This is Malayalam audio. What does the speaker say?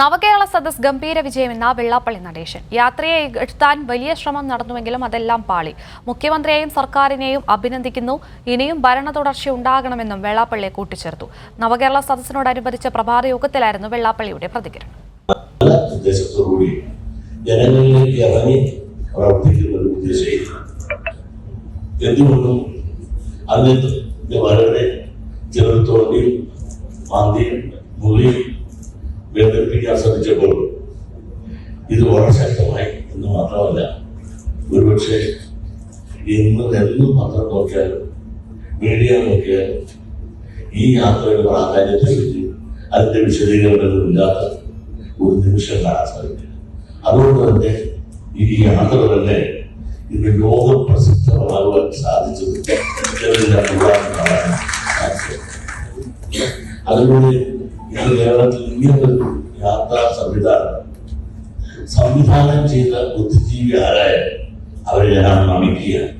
നവകേരള സദസ് ഗംഭീര വിജയമെന്ന വെള്ളാപ്പള്ളി നടേശൻ. യാത്രയെ എത്താൻ വലിയ ശ്രമം നടന്നുവെങ്കിലും അതെല്ലാം പാളി. മുഖ്യമന്ത്രിയെയും സർക്കാരിനെയും അഭിനന്ദിക്കുന്നു. ഇനിയും ഭരണ തുടർച്ച ഉണ്ടാകണമെന്നും വെള്ളാപ്പള്ളി കൂട്ടിച്ചേർത്തു. നവകേരള സദസ്സിനോടനുബന്ധിച്ച പ്രഭാത യോഗത്തിലായിരുന്നു വെള്ളാപ്പള്ളിയുടെ പ്രതികരണം. ജനങ്ങളിലേക്ക് വേദനിപ്പിക്കാൻ ശ്രമിച്ചപ്പോൾ ഇത് വളരെ ശക്തമായി എന്ന് മാത്രമല്ല ഒരുപക്ഷെ ഇന്ന് എന്നും പത്രം നോക്കിയാലും മീഡിയ നോക്കിയാലും ഈ യാത്രയുടെ പ്രാധാന്യത്തെ പറ്റി അതിന്റെ വിശദീകരണങ്ങളില്ലാത്ത ഒരു നിമിഷം കാണാൻ സാധിക്കില്ല അതുകൊണ്ട് തന്നെ ഈ യാത്ര തന്നെ ഇന്ന് ലോക പ്രസിദ്ധമാകുവാൻ സാധിച്ചത്. അതിലൂടെ ഇന്ന് കേരളത്തിൽ ഇങ്ങനൊരു യാത്രാ സംവിധാനം. സംവിധാനം ചെയ്ത ബുദ്ധിജീവി ആരായ അവരെ ഞാൻ നമിക്കുകയാണ്.